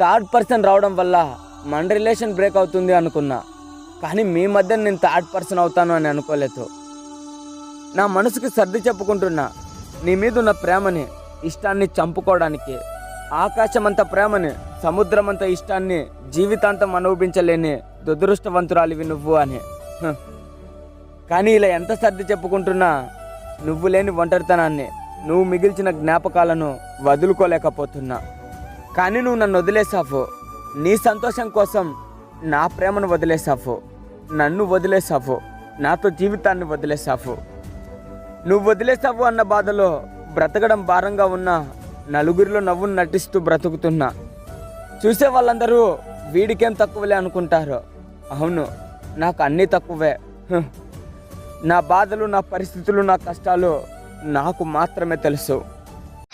Third person రావడం వల్ల మన రిలేషన్ బ్రేక్ అవుతుంది అనుకున్నా. కానీ మీ మధ్య నేను థర్డ్ పర్సన్ అవుతాను అని అనుకోలేదు. నా మనసుకి సర్ది చెప్పుకుంటున్నా నీ మీద ఉన్న ప్రేమని ఇష్టాన్ని చంపుకోవడానికి ఆకాశమంత ప్రేమని సముద్రమంత ఇష్టాన్ని జీవితాంతం అనుభవించలేని దురదృష్టవంతురాలివి నువ్వు అని. కానీ ఇలా ఎంత సర్ది చెప్పుకుంటున్నా నువ్వు లేని ఒంటరితనాన్ని నువ్వు మిగిల్చిన జ్ఞాపకాలను వదులుకోలేకపోతున్నా. కానీ నువ్వు నన్ను వదిలేసావు. నీ సంతోషం కోసం నా ప్రేమను వదిలేసావు. నన్ను వదిలేసావు. నాతో జీవితాన్ని వదిలేసావు. నువ్వు వదిలేసావు అన్న బాధలో బ్రతకడం భారంగా ఉన్న నలుగురిలో నవ్వును నటిస్తూ బ్రతుకుతున్నా. చూసే వాళ్ళందరూ వీడికేం తక్కువలే అనుకుంటారు. అవును నాకు అన్నీ తక్కువే. నా బాధలు నా పరిస్థితులు నా కష్టాలు నాకు మాత్రమే తెలుసు.